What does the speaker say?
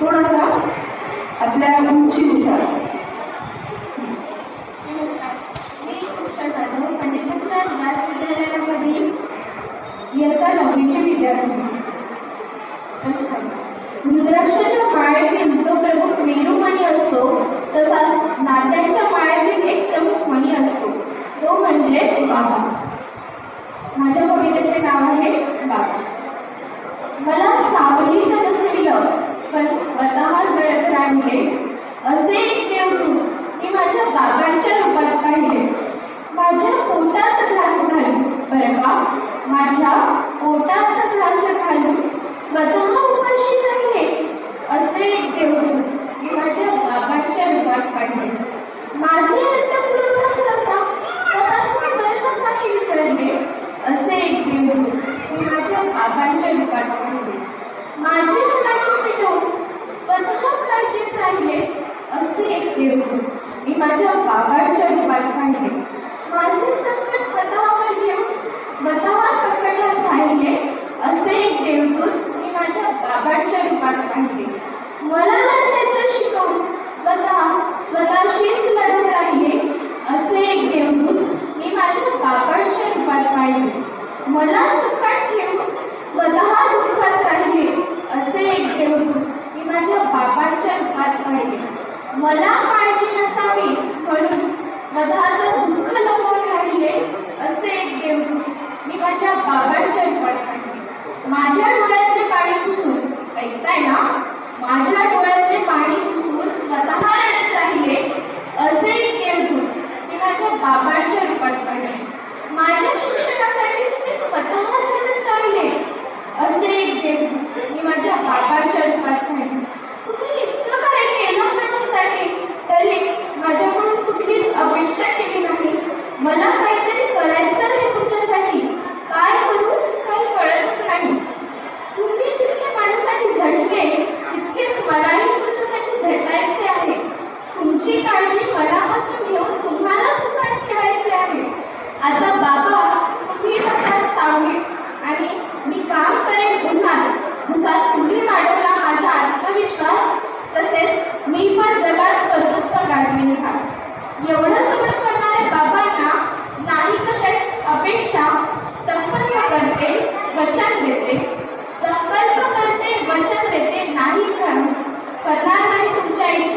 थोडासा आपल्या उंचीनुसार मी उषा जाधव पंडित इयत्ता विद्यार्थी रुद्राक्षाच्या माळेतील जो प्रमुख मेरुमणी असतो तसाच नात्याच्या माळेतील एक प्रमुख मणी असतो. तो म्हणजे बाबा. माझ्या कवितेचे नाव आहे बाबा. मला सावलीत नसविलं पण स्वतः जळत असे एक देवरूप मी माझ्या बाबांच्या रूपात पाहिले. माझ्या पोटात घास घालून बरं का? माझ्या पोटात घास घालून स्वतः उपाशी राहिले असे एक देवदूत मी माझ्या बाबांच्या रूपात पाहिले माझे हट्ट पुरवठा पुरवता स्वतःच स्वयं काही विसरले असे एक देवदूत मी माझ्या बाबांच्या रूपात पाहिले माझे मनाचे पिटवून स्वतः काळजीत राहिले असे देवदूत मी माझ्या बाबांच्या रूपात पाहिले माझे संकट स्वतःवर घेऊन स्वतः संकटात राहिले असे एक देवदूत मी माझ्या बाबांच्या रूपात पाहिले मला लढण्याचं शिकवून स्वतः स्वतःशीच लढत राहिले. असे एक देवदूत मी माझ्या बाबांच्या रूपात पाहिले मला सुखात ठेवून स्वतः दुःखात राहिले. असे एक देवदूत मी माझ्या बाबांच्या रूपात पाहिले मला काळजी नसावी म्हणून स्वतःचं दुःख लपवून राहिले असे एक देवदूत मी माझ्या बाबांच्या रूपात पाहिले. माझ्या डोळ्यातले पाणी पुसून ऐकताय ना? माझ्या डोळ्यातले पाणी पुसून स्वतः राहिले असे एक देवदूत मी माझ्या बाबांच्या रूपात पाहिले. माझ्या शिक्षणासाठी तुम्ही स्वतः झटत राहिले असे एक देवदूत मी माझ्या बाबांच्या रूपात पाहिले तुम्ही इतकं काय केलं माझ्यासाठी तरी माझ्याकडून कुठलीच अपेक्षा केली नाही मला काहीतरी करायचं आहे तुमच्यासाठी. काय करू काही कळतच नाही. तुम्ही जितके माझ्यासाठी झटले तितकेच मलाही तुमच्यासाठी झटायचे आहे. तुमची काळजी मनापासून घेऊन तुम्हाला सुखात ठेवायचे आहे. आता बाबा तुम्ही कसा सावलीत आणि मी काम करेन उन्हात जसा तुम्ही वाढवला माझा आत्मविश्वास तसेच मी पण जगात कर्तृत्व गाजवेन खास. एवढं सगळं करणार नाही तुमच्या इच्छे